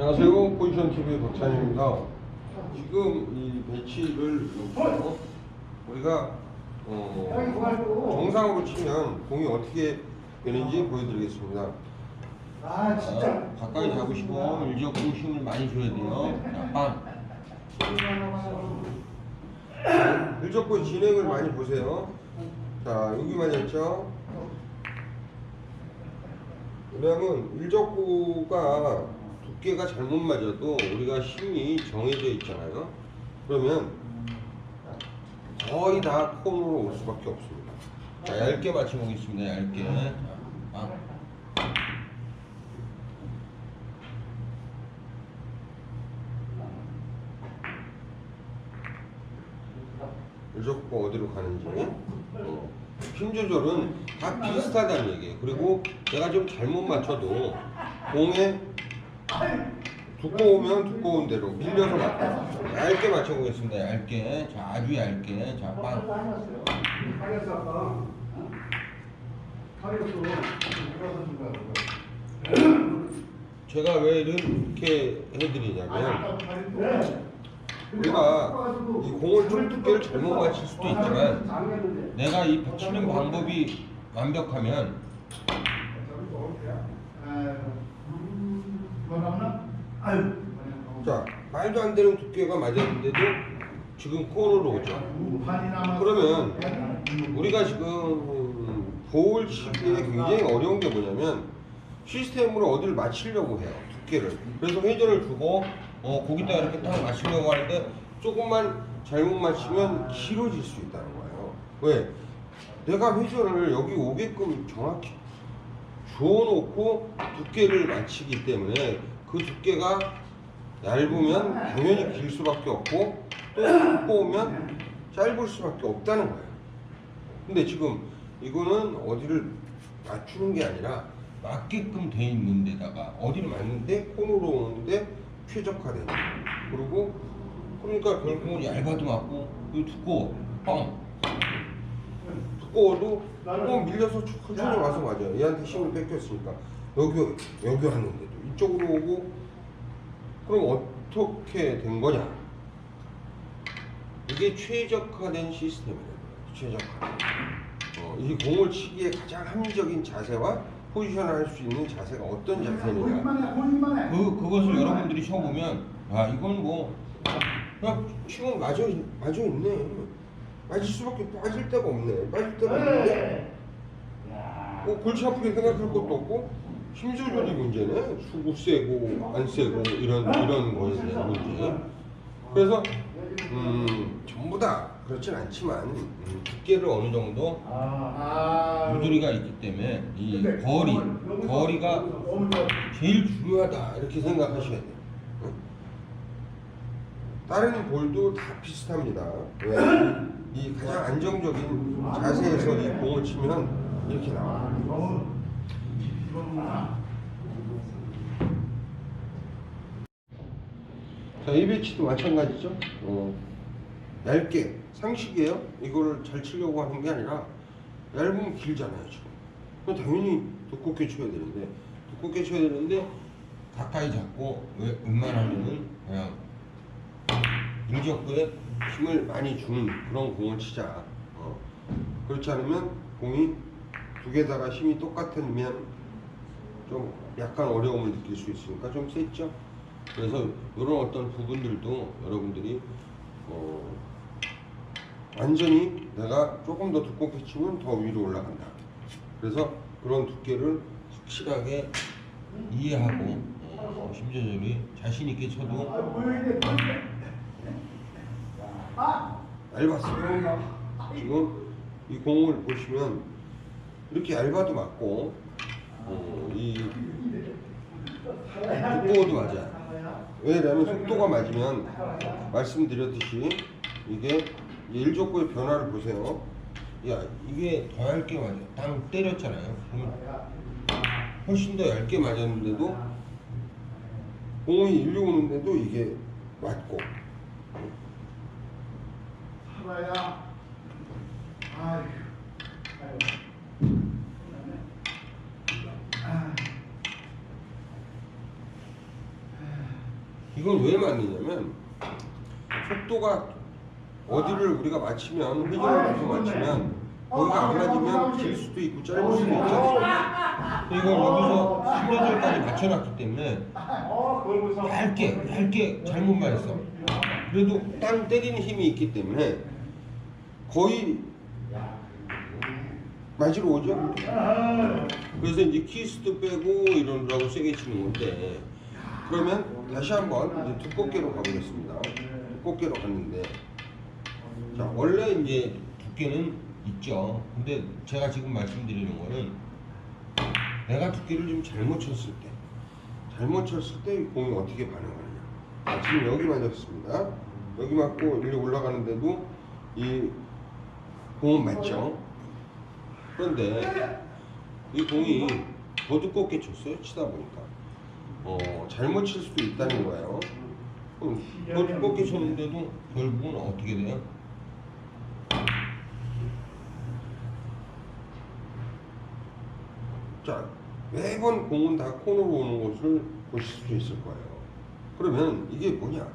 안녕하세요. 포지션 TV 박찬입니다. 지금 이 배치를 놓고 우리가 어, 정상으로 치면 공이 어떻게 되는지 보여드리겠습니다. 아 진짜 자, 가까이 잡으시고 일적으로 힘을 많이 줘야 돼요. 자, 빵. 일적구 진행을 많이 보세요. 자, 여기만 했죠. 왜냐면 일적구가 두께가 잘못 맞아도 우리가 힘이 정해져 있잖아요. 그러면 거의 다 콘으로 올 수밖에 없습니다. 자, 얇게 맞춰보겠습니다. 얇게. 자, 빵. 일적구가 어디로 가는지. 어. 힘 조절은 다 비슷하다는 얘기예요. 그리고 내가 좀 잘못 맞춰도 공에 두꺼우면 두꺼운 대로 밀려서 맞다. 얇게 맞춰보겠습니다. 얇게. 자, 아주 얇게. 자, 빵. 제가 왜 이렇게 해드리냐면 우리가 이 공을 좀 두께를 잘못 맞힐 수도 있지만 내가 이 치는 방법이 완벽하면 뭐? 아유 자 말도 안 되는 두께가 맞았는데도 지금 콘으로 오죠. 남았어 그러면 우리가 지금 보울 치기에 굉장히 어려운 게 뭐냐면 시스템으로 어디를 맞추려고 해요 두께를 그래서 회전을 주고 어, 거기다 이렇게 딱 맞추려고 하는데 조금만 잘못 맞추면 길어질 수 있다는 거예요 왜? 내가 회전을 여기 오게끔 정확히 줘놓고 두께를 맞추기 때문에 그 두께가 얇으면 당연히 길 수밖에 없고 또 두꺼우면 짧을 수밖에 없다는 거예요. 근데 지금 이거는 어디를 맞추는 게 아니라 맞게끔 돼 있는 데다가 어디를 맞는데 콘으로 오는데 최적화된 그리고 그러니까 결국은 얇아도 맞고 그리고 두꺼워. 뻥. 두꺼워도 또 밀려서 천천히 와서 맞아요. 얘한테 힘을 뺏겼으니까. 여기 여기 왔는데도. 이쪽으로 오고 그럼 어떻게 된 거냐? 이게 최적화된 시스템이에요. 최적화 어, 이 공을 치기에 가장 합리적인 자세와 포지션을 할 수 있는 자세가 어떤 본인만 해 그, 그것을 여러분들이 쳐보면, 아, 이건 뭐, 그냥 치면 맞아, 맞아 있네. 맞을 수밖에 빠질 데가 없네. 빠질 데가 없는데, 뭐, 골치 아프게 생각할 것도 없고, 힘 조절이 문제네. 수구 세고, 안 세고, 이런, 이런 거에 대한 문제. 그래서, 음, 전부 다 그렇진 않지만, 음, 두께를 어느 정도 아 유두리가 있기 때문에, 이 거리, 거리가 제일 중요하다 이렇게 생각하셔야 돼요. 응? 다른 볼도 다 비슷합니다. 왜? 이 가장 안정적인 자세에서 이 공을 치면 이렇게 나와요. 자, 이 배치도 마찬가지죠. 어, 얇게 상식이에요. 이거를 잘 치려고 하는 게 아니라 얇으면 길잖아요, 지금. 당연히 두껍게 쳐야 되는데 두껍게 쳐야 되는데 가까이 잡고 왜 웬만하면은 그냥 일적구에 힘을 많이 주는 그런 공을 치자. 어. 그렇지 않으면 공이 두 개다가 힘이 똑같으면 좀 약간 어려움을 느낄 수 있으니까 좀 셌죠. 그래서 이런 어떤 부분들도 여러분들이 어, 완전히 내가 조금 더 두껍게 치면 더 위로 올라간다. 그래서 그런 두께를 확실하게 이해하고 어, 힘 조절이 자신 있게 쳐도 얇았어요. 지금 이 공을 보시면 이렇게 얇아도 맞고 어, 이 두꺼워도 맞아. 왜냐하면 속도가 맞으면 말씀드렸듯이 이게 일족구의 변화를 보세요. 야 이게 더 얇게 맞아. 땅 때렸잖아요. 훨씬 더 얇게 맞았는데도 공이 일로 오는데도 이게 맞고 하나야 아휴 아휴 이건 왜 맞느냐면 속도가 어디를 우리가 맞추면 회전을 해서 맞추면 거기가 안 맞으면 길 수도 있고 짧을 수도 있잖아요. 이걸 여기서 10회전까지 맞춰놨기 때문에 어. 얇게 얇게 잘못 말했어. 그래도 땅 때리는 힘이 있기 때문에 거의 맞으러 오죠. 그래서 이제 키스도 빼고 이러느라고 세게 치는 건데 그러면 다시 한번 이제 두껍게로 가보겠습니다. 두껍게로 갔는데 자 원래 이제 두께는 있죠. 근데 제가 지금 말씀드리는 거는 내가 두께를 좀 잘못 쳤을 때 잘못 쳤을 때이 공이 어떻게 반응하느냐. 자, 지금 여기 맞았습니다. 여기 맞고 일리 올라가는데도 이 공은 맞죠. 그런데 이 공이 더 두껍게 쳤어요. 치다 보니까 어, 잘못 칠 수도 있다는 거예요. 더 두껍게 쳤는데도 결국은 어떻게 돼요? 자, 매번 공은 다 코너로 오는 것을 보실 수 있을 거예요. 그러면 이게 뭐냐?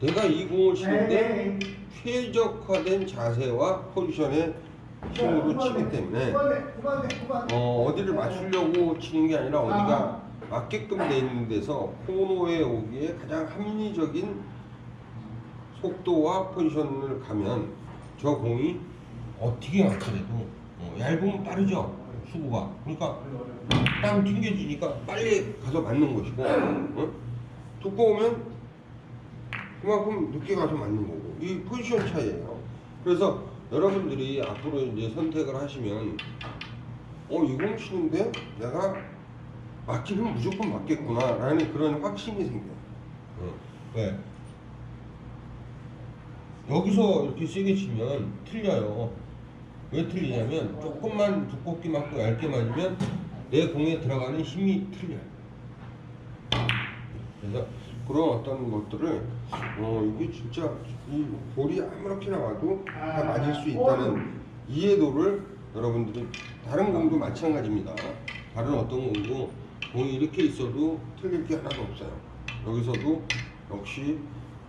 내가 이 공을 치는데 최적화된 자세와 포지션의 힘으로 치기 때문에 어, 어디를 맞추려고 치는 게 아니라 어디가 맞게끔 돼 있는 데서 코너에 오기에 가장 합리적인 속도와 포지션을 가면 저 공이 어떻게 맞더라도 어, 얇으면 빠르죠 수구가 그러니까 땅 튕겨지니까 빨리 가서 맞는 것이고 어? 두꺼우면 그만큼 늦게 가서 맞는 거고 이 포지션 차이예요 그래서 여러분들이 앞으로 이제 선택을 하시면 어 이공 치는데 내가 맞기는 무조건 맞겠구나 라는 그런 확신이 생겨요 어. 왜? 여기서 이렇게 세게 치면 틀려요 왜 틀리냐면 조금만 두껍게 맞고 얇게 맞으면 내 공에 들어가는 힘이 틀려요 그래서 그런 어떤 것들을 어 이게 진짜 이 볼이 아무렇게나 와도 다 맞을 수 있다는 이해도를 여러분들이 다른 공도 마찬가지입니다. 다른 어떤 공도 공이 이렇게 있어도 틀릴 게 하나도 없어요. 여기서도 역시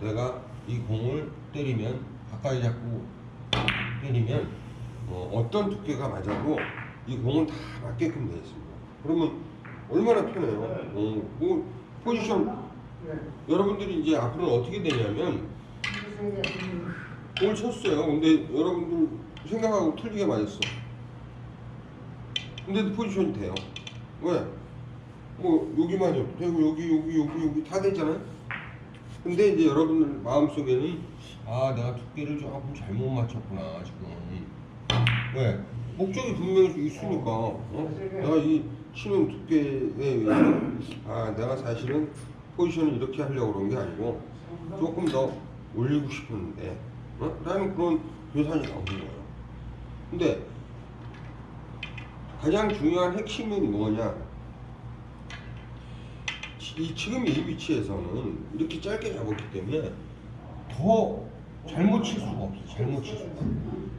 내가 이 공을 때리면 가까이 잡고 때리면 어, 떤 두께가 맞아도 이 공은 다 맞게끔 되어 있습니다. 그러면 얼마나 편해요. 어, 뭐 포지션 여러분들이 이제 앞으로 어떻게 되냐면 공을 쳤어요. 근데 여러분들 생각하고 틀리게 맞았어. 근데도 포지션이 돼요. 왜? 뭐 여기 맞아도 되고 여기 여기 여기 여기 다 되잖아요. 근데 이제 여러분들 마음속에는 아 내가 두께를 조금 잘못 맞췄구나 지금. 왜? 목적이 분명히 있으니까 어? 내가 이 치는 두께에 의해서 아 내가 사실은 포지션을 이렇게 하려고 그런 게 아니고 조금 더 올리고 싶었는데 어? 라는 그런 계산이 나오는 거예요. 근데 가장 중요한 핵심이 뭐냐? 지- 이 지금 이 위치에서는 이렇게 짧게 잡았기 때문에 더 잘못 칠 수가 없어 잘못 칠 수가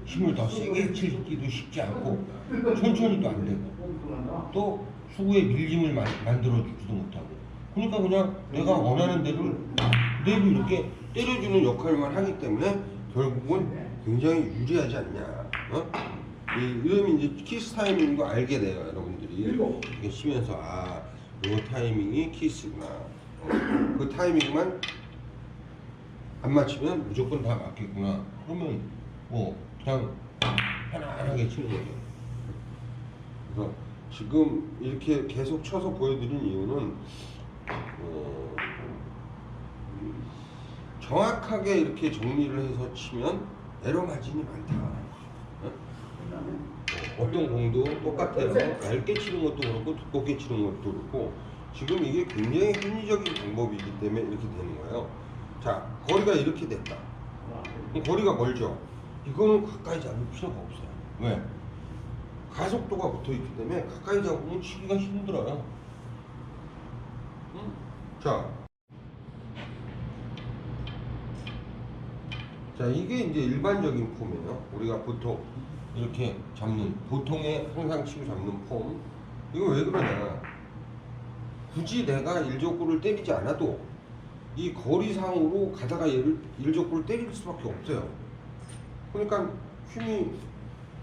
힘을 더 세게 치기도 쉽지 않고 천천히도 안 되고 또 수구에 밀림을 만, 만들어주지도 못하고 그러니까 그냥 내가 원하는 대로 그대로 이렇게 때려주는 역할만 하기 때문에 결국은 굉장히 유리하지 않냐 어? 이, 이러면 이제 키스 타이밍도 알게 돼요 여러분들이. 이렇게 치면서 아 요 타이밍이 키스구나. 어, 그 타이밍만 안 맞추면 무조건 다 맞겠구나. 그러면 뭐 그냥 편안하게 치는 거죠. 그래서 지금 이렇게 계속 쳐서 보여드린 이유는 어, 정확하게 이렇게 정리를 해서 치면 에러 마진이 많다. 어? 어, 어떤 공도 똑같아요. 얇게 치는 것도 그렇고 두껍게 치는 것도 그렇고 지금 이게 굉장히 합리적인 방법이기 때문에 이렇게 되는 거예요. 자, 거리가 이렇게 됐다. 거리가 멀죠. 이거는 가까이 잡을 필요가 없어요. 왜? 가속도가 붙어 있기 때문에 가까이 잡으면 치기가 힘들어요. 응? 자. 자, 이게 이제 일반적인 폼이에요. 우리가 보통 이렇게 잡는, 보통의 항상 치고 잡는 폼. 이거 왜 그러냐. 굳이 내가 일족구를 때리지 않아도 이 거리상으로 가다가 얘를 일적구를 때릴 수밖에 없어요. 그러니까 힘이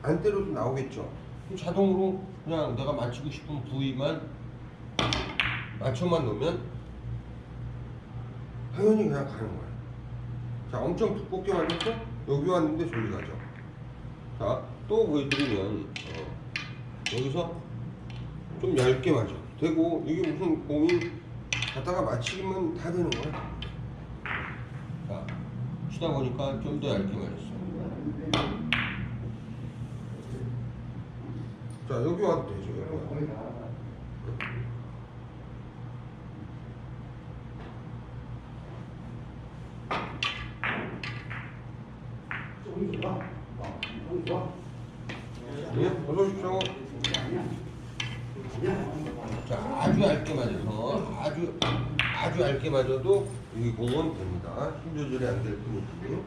안 때려도 나오겠죠. 자동으로 그냥 내가 맞추고 싶은 부위만 맞춰만 놓으면 당연히 그냥 가는 거예요. 자, 엄청 두껍게 맞았죠? 여기 왔는데 저기 가죠. 자, 또 보여드리면 어, 여기서 좀 얇게 맞아. 되고 이게 무슨 공이 갖다가 맞히기만 다 되는 거야. 자, 치다 보니까 좀 더 얇게 맞았어. 자, 여기 와도 되죠. 여기 와도. 조금 좋아. 어, 조금 좋아. 예, 어서 오십시오. 자, 아주 얇게 맞아서 아주 아주 얇게 맞아도 이 공은 됩니다. 힘 조절이 안 될 뿐이지.